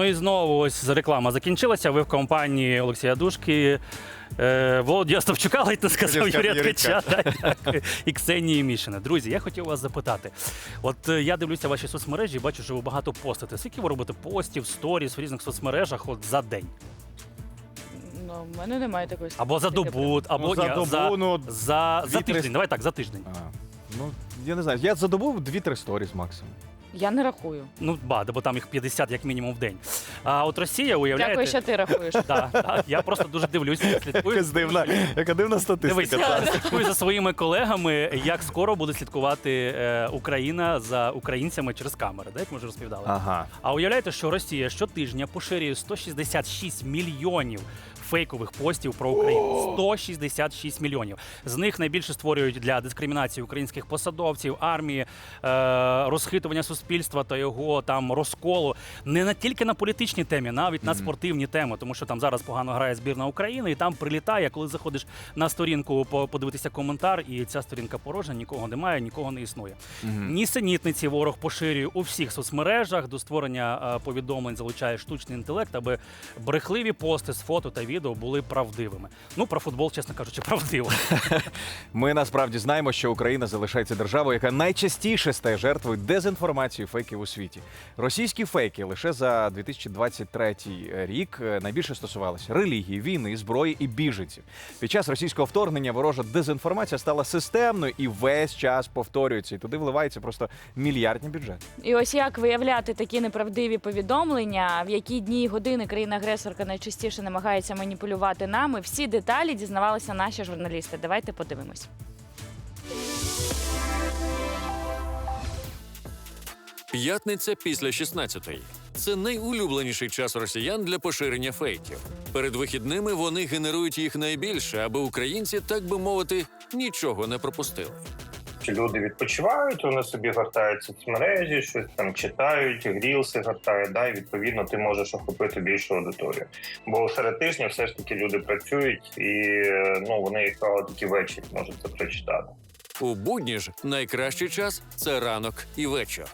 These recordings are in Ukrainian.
Ну і знову ось реклама закінчилася. Ви в компанії Олексія Душки, е, Володя Ставчука, ледь не сказав Юрія Ткача і Ксенії Мішина. Друзі, я хотів вас запитати. От е, я дивлюся ваші соцмережі і бачу, що ви багато постите. Скільки ви робите постів, сторіс в різних соцмережах от за день? Ну, в мене немає такої Або за статистики. добу, або за ні, добу, за, ну, за, за дві-три- тиждень. Давай так, за тиждень. А, ну, я не знаю, я за добу 2-3 сторіс максимум. Я не рахую. Ну, ба, бо там їх 50 як мінімум в день. А от Росія, уявляєте... Дякую, що ти рахуєш. Да, да, я просто дуже дивлюся, слідкую. Якась дивна, яка дивна Дивись, статистика. я слідкую за своїми колегами, як скоро буде слідкувати е, Україна за українцями через камери, да, як ми вже розповідали. Ага. А уявляєте, що Росія щотижня поширює 166 мільйонів фейкових постів про Україну. 166 мільйонів. З них найбільше створюють для дискримінації українських посадовців, армії, е, розхитування суспільства та його там розколу. Не на тільки на політичній темі, навіть на спортивні теми, тому що там зараз погано грає збірна України, і там прилітає, коли заходиш на сторінку по- подивитися коментар, і ця сторінка порожня, нікого немає, нікого не існує. Нісенітниці ворог поширює у всіх соцмережах. До створення е, повідомлень залучає штучний інтелект, аби брехливі пости з фото та відео були правдивими. Ну про футбол, чесно кажучи, правдиво. Ми насправді знаємо, що Україна залишається державою, яка найчастіше стає жертвою дезінформації фейків у світі. Російські фейки лише за 2023 рік е, найбільше стосувалися релігії, війни, зброї і біженців. Під час російського вторгнення ворожа дезінформація стала системною і весь час повторюється. І туди вливається просто мільярдні бюджети. І ось як виявляти такі неправдиві повідомлення, в які дні і години країна-агресорка найчастіше намагається маніпулювати нами. Всі деталі дізнавалися наші журналісти. Давайте подивимось. П'ятниця після 16-ї. Це найулюбленіший час росіян для поширення фейків. Перед вихідними вони генерують їх найбільше, аби українці, так би мовити, нічого не пропустили. Чи люди відпочивають, вони собі гортають соцмережі, щось там читають, грілси гортають, да, і відповідно ти можеш охопити більшу аудиторію. Бо серед тижня все ж таки люди працюють і ну вони як правило такі вечір можуть це прочитати. У будні ж найкращий час це ранок і вечір.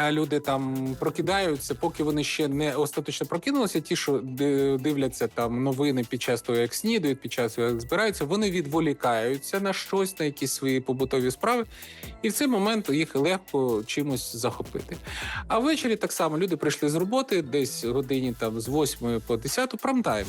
Люди там прокидаються, поки вони ще не остаточно прокинулися. Ті, що дивляться там новини під час того, як снідають, під час того, як збираються, вони відволікаються на щось, на якісь свої побутові справи, і в цей момент їх легко чимось захопити. А ввечері так само люди прийшли з роботи, десь годині там з 8 по 10 прамтайм.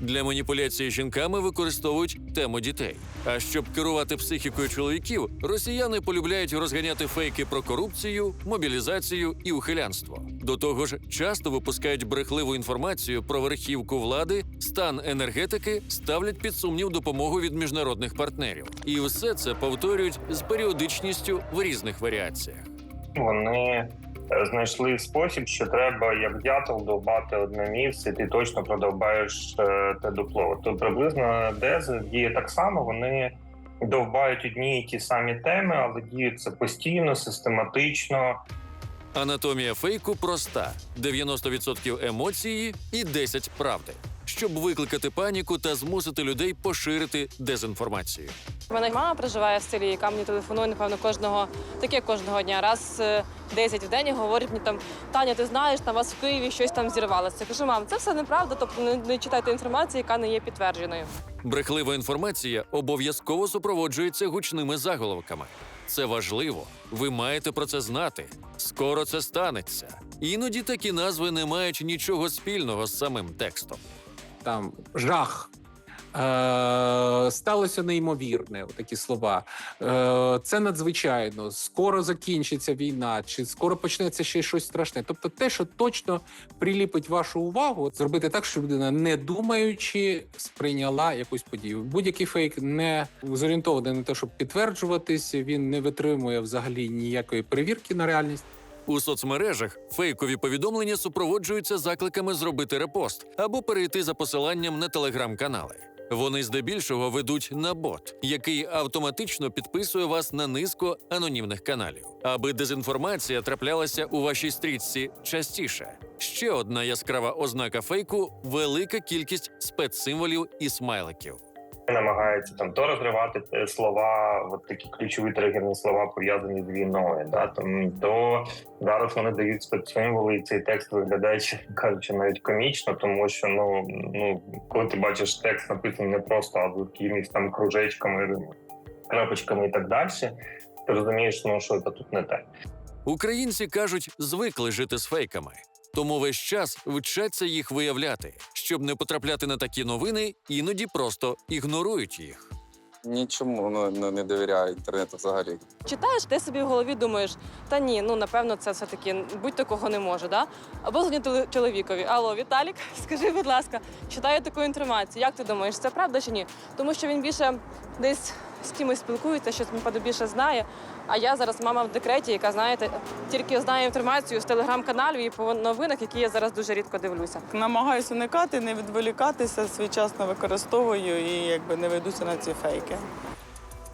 Для маніпуляції жінками використовують тему дітей. А щоб керувати психікою чоловіків, росіяни полюбляють розганяти фейки про корупцію, мобілізацію і ухилянство. До того ж, часто випускають брехливу інформацію про верхівку влади, стан енергетики, ставлять під сумнів допомогу від міжнародних партнерів. І все це повторюють з періодичністю в різних варіаціях. Вони знайшли спосіб, що треба як дятел довбати одне місце, ти точно продовбаєш е, те дупло. То приблизно дез діє так само. Вони довбають одні і ті самі теми, але діють це постійно, систематично. Анатомія фейку проста: 90% емоції і 10% правди. Щоб викликати паніку та змусити людей поширити дезінформацію. У мене мама проживає в селі, яка мені телефонує, напевно, кожного таке кожного дня. Раз е, 10 в день і говорить мені там Таня, ти знаєш, там вас в Києві щось там зірвалося. Я кажу, мам, це все неправда, тобто не, не читайте інформацію, яка не є підтвердженою. Брехлива інформація обов'язково супроводжується гучними заголовками. Це важливо. Ви маєте про це знати. Скоро це станеться. Іноді такі назви не мають нічого спільного з самим текстом. там жах. Е, сталося неймовірне, такі слова. Е, це надзвичайно. Скоро закінчиться війна, чи скоро почнеться ще щось страшне. Тобто, те, що точно приліпить вашу увагу, зробити так, щоб людина, не думаючи, сприйняла якусь подію. Будь-який фейк не зорієнтований на те, щоб підтверджуватись. Він не витримує взагалі ніякої перевірки на реальність. У соцмережах фейкові повідомлення супроводжуються закликами зробити репост або перейти за посиланням на телеграм-канали. Вони здебільшого ведуть на бот, який автоматично підписує вас на низку анонімних каналів, аби дезінформація траплялася у вашій стрічці частіше. Ще одна яскрава ознака фейку велика кількість спецсимволів і смайликів. Намагається там то розривати е, слова, от такі ключові тригерні слова пов'язані з війною. Да там то зараз вони дають спецсимволи, і цей текст виглядає кажучи навіть комічно, тому що ну ну коли ти бачиш текст написаний не просто а з якимись там кружечками, крапочками і так далі, ти розумієш, ну що це тут не те. Українці кажуть, звикли жити з фейками, тому весь час вчаться їх виявляти, щоб не потрапляти на такі новини, іноді просто ігнорують їх. Нічому ну, не, довіряю інтернету взагалі. Читаєш, ти собі в голові думаєш, та ні, ну напевно, це все таки будь такого не може, да? Або дзвоню теле- чоловікові. Алло, Віталік, скажи, будь ласка, читаю таку інформацію. Як ти думаєш, це правда чи ні? Тому що він більше десь з кимось спілкується, щось напевно, більше знає. А я зараз мама в декреті, яка знаєте, тільки знає інформацію з телеграм-каналів і по новинах, які я зараз дуже рідко дивлюся. Намагаюся уникати, не відволікатися, своєчасно використовую і якби не ведуся на ці фейки.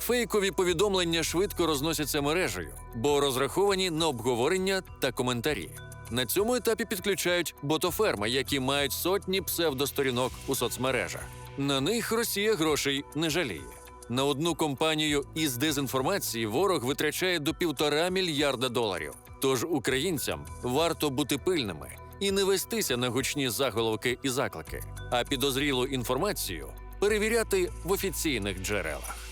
Фейкові повідомлення швидко розносяться мережею, бо розраховані на обговорення та коментарі. На цьому етапі підключають ботоферми, які мають сотні псевдосторінок у соцмережах. На них Росія грошей не жаліє. На одну компанію із дезінформації ворог витрачає до півтора мільярда доларів. Тож українцям варто бути пильними і не вестися на гучні заголовки і заклики, а підозрілу інформацію перевіряти в офіційних джерелах.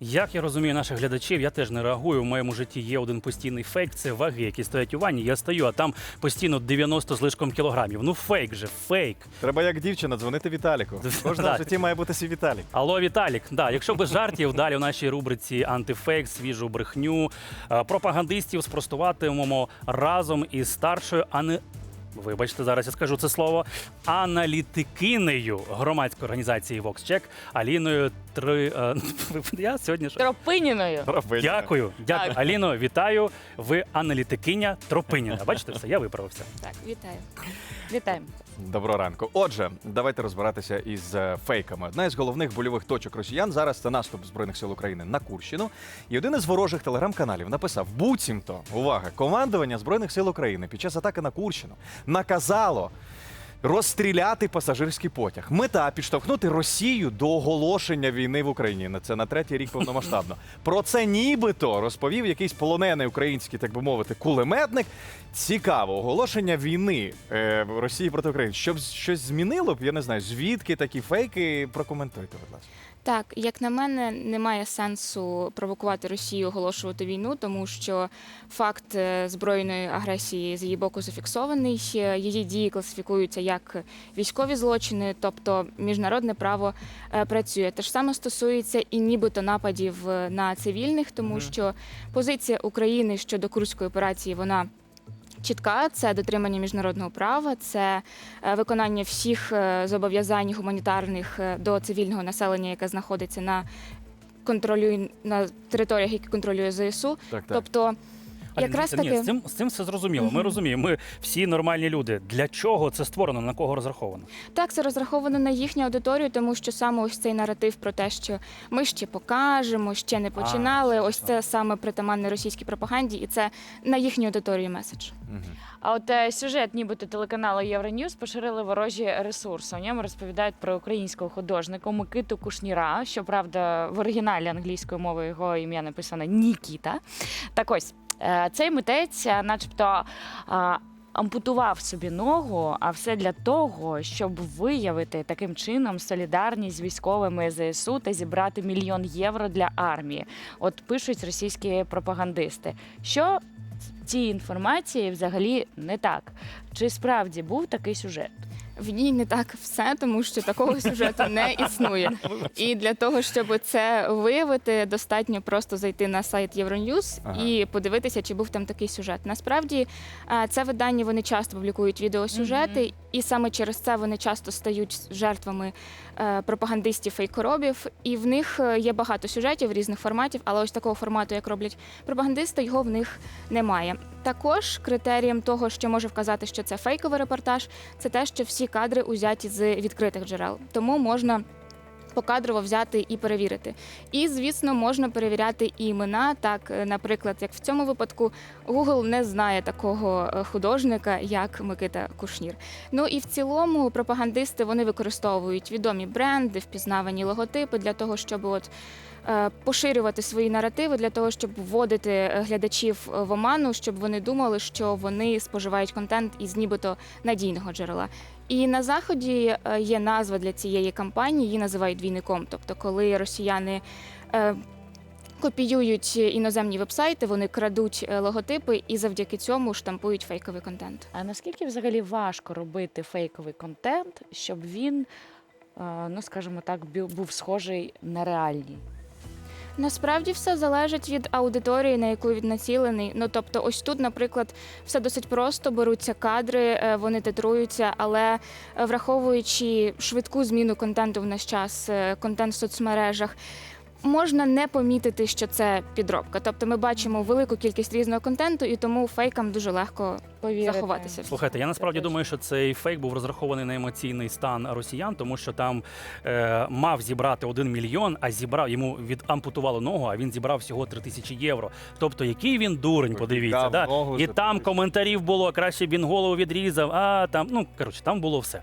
Як я розумію наших глядачів, я теж не реагую. В моєму житті є один постійний фейк. Це ваги, які стоять у ванні. Я стою, а там постійно 90 з лишком кілограмів. Ну фейк же, фейк. Треба як дівчина дзвонити Віталіку. В Кожного в житті має бути свій Віталік. Алло, Віталік. Да, якщо без жартів, далі в нашій рубриці антифейк, свіжу брехню. Е, Пропагандистів спростуватимемо разом із старшою ани... Вибачте, зараз я скажу це слово аналітикинею громадської організації VoxCheck Аліною Три. е, Я сьогодні ж Тропиніною. Дякую, дякую. Так. Аліно, вітаю. Ви аналітикиня Тропиніна. Бачите все, я виправився. Так, вітаю. Вітаємо. Доброго ранку. Отже, давайте розбиратися із е, фейками. Одна із головних больових точок росіян зараз це наступ збройних сил України на Курщину. І один із ворожих телеграм-каналів написав: буцімто увага, командування збройних сил України під час атаки на Курщину наказало. Розстріляти пасажирський потяг. Мета підштовхнути Росію до оголошення війни в Україні. Це на третій рік повномасштабно. Про це нібито розповів якийсь полонений український, так би мовити, кулеметник. Цікаво, оголошення війни е, Росії проти України. Щоб щось змінило б, я не знаю, звідки такі фейки прокоментуйте, будь ласка. Так, як на мене, немає сенсу провокувати Росію оголошувати війну, тому що факт е, збройної агресії з її боку зафіксований. Її дії класифікуються як військові злочини, тобто міжнародне право е, працює. Те ж саме стосується і нібито нападів е, на цивільних, тому що позиція України щодо курської операції вона. Чітка це дотримання міжнародного права, це е, виконання всіх е, зобов'язань гуманітарних е, до цивільного населення, яке знаходиться на контролю на територіях, які контролює ЗСУ. Так, Тобто, якраз ні, таки з цим з цим все зрозуміло. Ми розуміємо. Ми всі нормальні люди. Для чого це створено? На кого розраховано? так це розраховано на їхню аудиторію, тому що саме ось цей наратив про те, що ми ще покажемо, ще не починали. А, ось це саме притаманне російській пропаганді, і це на їхню аудиторію меседж. Мгм. А от е, сюжет, нібито телеканалу Євроньюз, поширили ворожі ресурси. У ньому розповідають про українського художника Микиту Кушніра. Щоправда, в оригіналі англійською мовою його ім'я написано Нікіта. Так ось цей митець, е, начебто. е, Ампутував собі ногу, а все для того, щоб виявити таким чином солідарність з військовими ЗСУ та зібрати мільйон євро для армії. От пишуть російські пропагандисти. Що цій інформації взагалі не так. Чи справді був такий сюжет? В ній не так все, тому що такого сюжету не існує. І для того, щоб це виявити, достатньо просто зайти на сайт Євроньюз Ага. і подивитися, чи був там такий сюжет. Насправді, це видання вони часто публікують відеосюжети, і саме через це вони часто стають жертвами е, пропагандистів фейкоробів. І в них е, є багато сюжетів різних форматів, але ось такого формату, як роблять пропагандисти, його в них немає. Також критерієм того, що може вказати, що це фейковий репортаж, це те, що всі кадри узяті з відкритих джерел. Тому можна покадрово взяти і перевірити. І, звісно, можна перевіряти і імена. Так, е, наприклад, як в цьому випадку, Google не знає такого е, художника, як Микита Кушнір. Ну і в цілому пропагандисти вони використовують відомі бренди, впізнавані логотипи для того, щоб от. е, Поширювати свої наративи для того, щоб вводити глядачів в оману, щоб вони думали, що вони споживають контент із нібито надійного джерела. І на заході е, є назва для цієї кампанії, її називають двійником. Тобто, коли росіяни е, копіюють іноземні вебсайти, вони крадуть е, логотипи і завдяки цьому штампують фейковий контент. А наскільки взагалі важко робити фейковий контент, щоб він, ну скажімо так, був схожий на реальний? Насправді все залежить від аудиторії, на яку він націлений. Ну тобто, ось тут, наприклад, все досить просто беруться кадри, е, вони титруються, але е, враховуючи швидку зміну контенту в наш час, е, контент в соцмережах. Можна не помітити, що це підробка. Тобто ми бачимо велику кількість різного контенту, і тому фейкам дуже легко Повірити. заховатися. Слухайте, я насправді думаю, що цей фейк був розрахований на емоційний стан росіян, тому що там е, мав зібрати один мільйон, а зібрав йому відампутували ногу, а він зібрав всього три тисячі євро. Тобто, який він дурень, подивіться, да? ногу і там 3000. коментарів було краще б він голову відрізав. А там ну коротше, там було все.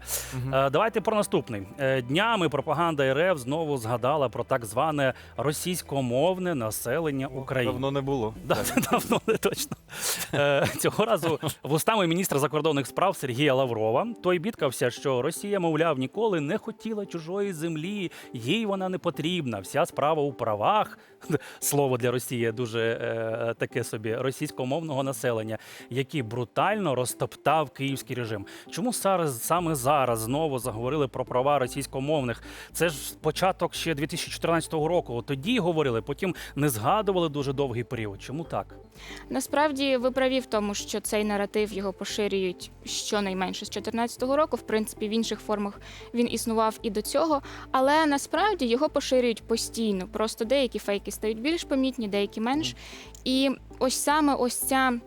Е, давайте про наступний Е, днями. Пропаганда РФ знову згадала про так зване російськомовне населення України. Давно не було. Да, давно не точно. Е, Цього разу вустами міністра закордонних справ Сергія Лаврова той бідкався, що Росія, мовляв, ніколи не хотіла чужої землі, їй вона не потрібна. Вся справа у правах. Слово для Росії дуже е, таке собі російськомовного населення, який брутально розтоптав київський режим. Чому зараз саме зараз знову заговорили про права російськомовних? Це ж початок ще 2014 року. Тоді говорили, потім не згадували дуже довгий період. Чому так? Насправді ви праві в тому, що цей наратив його поширюють щонайменше з 2014 року. В принципі, в інших формах він існував і до цього, але насправді його поширюють постійно. Просто деякі фейки стають більш помітні, деякі менш. І ось саме ось ця.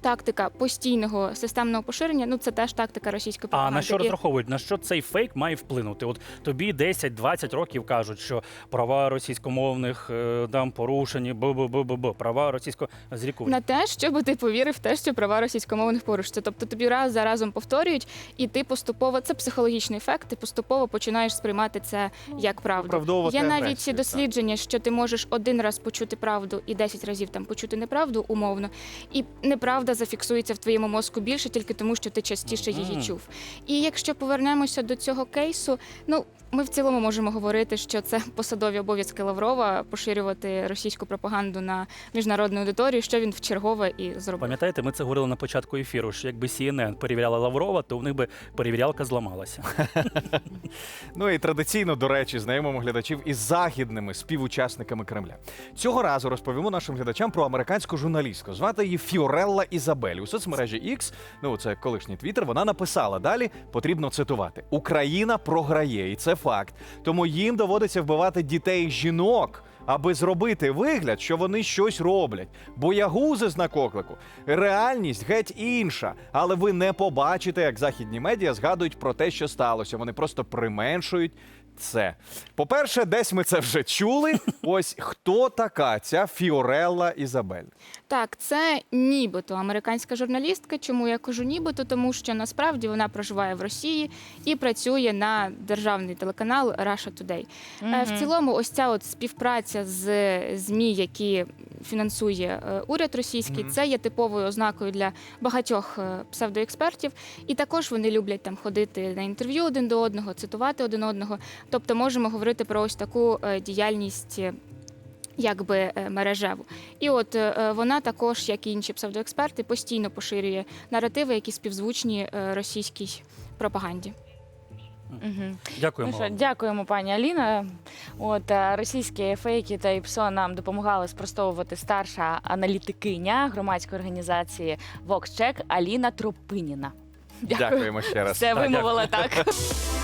Тактика постійного системного поширення, ну це теж тактика російської А на що розраховують? На що цей фейк має вплинути? От тобі 10-20 років кажуть, що права російськомовних е, там порушені, бу-бу-бу-бу-бу, права російсько зрікують. на те, щоб ти повірив в те, що права російськомовних порушуються. Тобто тобі раз за разом повторюють, і ти поступово це психологічний ефект. Ти поступово починаєш сприймати це як правду. Є навіть агресію, так. дослідження, що ти можеш один раз почути правду і 10 разів там почути неправду умовно, і неправда зафіксується в твоєму мозку більше тільки тому, що ти частіше її чув. І якщо повернемося до цього кейсу, ну ми в цілому можемо говорити, що це посадові обов'язки Лаврова поширювати російську пропаганду на міжнародну аудиторію, що він вчергове і зробив. Пам'ятаєте, ми це говорили на початку ефіру. Що якби CNN перевіряла Лаврова, то в них би перевірялка зламалася. Ну і традиційно, до речі, знайомимо глядачів із західними співучасниками Кремля. Цього разу розповімо нашим глядачам про американську журналістку. Звати її Фіорелла Ізабель. У соцмережі X, ну це колишній твіттер, вона написала далі. Потрібно цитувати: Україна програє, і це факт. Тому їм доводиться вбивати дітей жінок. Аби зробити вигляд, що вони щось роблять. Боягузи знак оклику. Реальність геть інша. Але ви не побачите, як західні медіа згадують про те, що сталося. Вони просто применшують це. По-перше, десь ми це вже чули. Ось хто така ця Фіорелла Ізабель? Так, це нібито американська журналістка. Чому я кажу нібито? Тому що насправді вона проживає в Росії і працює на державний телеканал Russia Today. Е, В цілому, ось ця от співпраця з ЗМІ, які фінансує е, уряд російський, Мгм. це є типовою ознакою для багатьох е, псевдоекспертів. І також вони люблять там ходити на інтерв'ю один до одного, цитувати один одного. Тобто можемо говорити про ось таку е, діяльність. е, Якби е, мережеву, і от вона також, як і інші псевдоексперти, постійно поширює наративи, які співзвучні російській пропаганді. Угу. Дякуємо. Ну що, дякуємо, пані Аліна. От російські фейки та ІПСО нам допомагали спростовувати старша аналітикиня громадської організації VoxCheck Аліна Тропиніна. Дякуємо ще раз. Все Так, вимовила так.